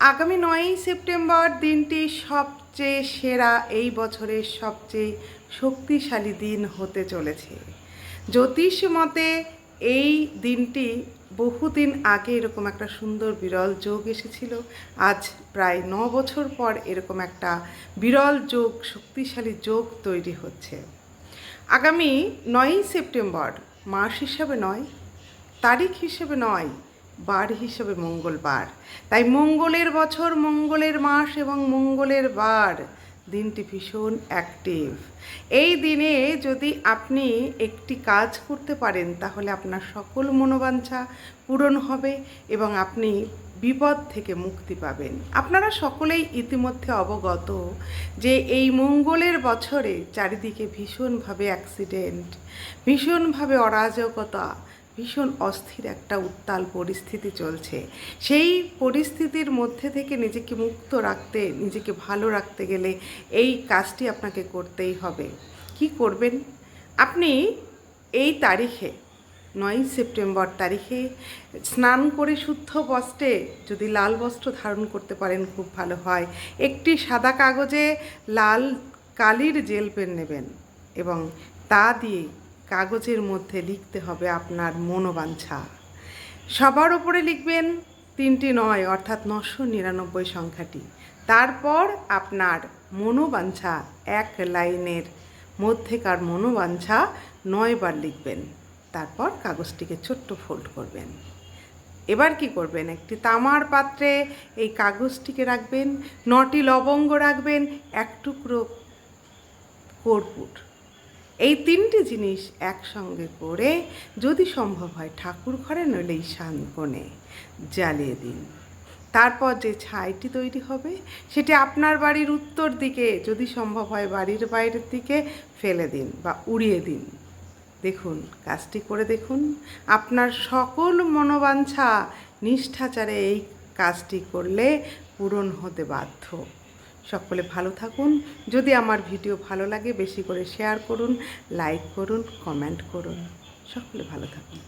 আগামী নয়ই সেপ্টেম্বর দিনটি সবচেয়ে সেরা এই বছরের সবচেয়ে শক্তিশালী দিন হতে চলেছে। জ্যোতিষ মতে, এই দিনটি বহুদিন আগে এরকম একটা সুন্দর বিরল যোগ এসেছিল। আজ প্রায় ন বছর পর এরকম একটা বিরল যোগ, শক্তিশালী যোগ তৈরি হচ্ছে। আগামী নয়ই সেপ্টেম্বর, মাস হিসাবে নয়, তারিখ হিসেবে নয় বার হিসেবে মঙ্গলবার তাই মঙ্গলের বছর মঙ্গলের মাস এবং মঙ্গলের বার। দিনটি ভীষণ অ্যাক্টিভ এই দিনে যদি আপনি একটি কাজ করতে পারেন, তাহলে আপনার সকল মনোবাঞ্ছা পূরণ হবে এবং আপনি বিপদ থেকে মুক্তি পাবেন। আপনারা সকলেই ইতিমধ্যে অবগত যে এই মঙ্গলের বছরে চারিদিকে ভীষণভাবে অ্যাক্সিডেন্ট ভীষণভাবে অরাজকতা ভীষণ অস্থির একটা উত্তাল পরিস্থিতি চলছে। সেই পরিস্থিতির মধ্যে থেকে নিজেকে মুক্ত রাখতে, নিজেকে ভালো রাখতে গেলে এই কাজটি আপনাকে করতেই হবে। কি করবেন? আপনি এই তারিখে নয়ই সেপ্টেম্বর তারিখে স্নান করে শুদ্ধ বস্ত্রে যদি লাল বস্ত্র ধারণ করতে পারেন খুব ভালো হয়। একটি সাদা কাগজে লাল কালির জেল পেন নেবেন এবং তা দিয়ে কাগজের মধ্যে লিখতে হবে আপনার মনোবাঞ্ছা। সবার ওপরে লিখবেন তিনটি নয়, অর্থাৎ নশো নিরানব্বই সংখ্যাটি। তারপর আপনার মনোবাঞ্ছা এক লাইনের মধ্যেকার মনোবাঞ্ছা নয়বার লিখবেন। তারপর কাগজটিকে ছোট্ট ফোল্ড করবেন। এবার কি করবেন? একটি তামার পাত্রে এই কাগজটিকে রাখবেন, নটি লবঙ্গ রাখবেন, এক টুকরো কর্পূর। এই তিনটি জিনিস একসঙ্গে করে যদি সম্ভব হয় ঠাকুর ঘরে নইলে ঈশান কোণে জ্বালিয়ে দিন। তারপর যে ছাইটি তৈরি হবে, সেটি আপনার বাড়ির উত্তর দিকে যদি সম্ভব হয় বাড়ির বাইরের দিকে ফেলে দিন বা উড়িয়ে দিন। দেখুন, কাজটি করে দেখুন। আপনার সকল মনোবাঞ্ছা, নিষ্ঠাচারে এই কাজটি করলে পূরণ হতে বাধ্য। সকলে ভালো থাকুন। যদি আমার ভিডিও ভালো লাগে, বেশি করে শেয়ার করুন লাইক করুন কমেন্ট করুন। সকলে ভালো থাকুন।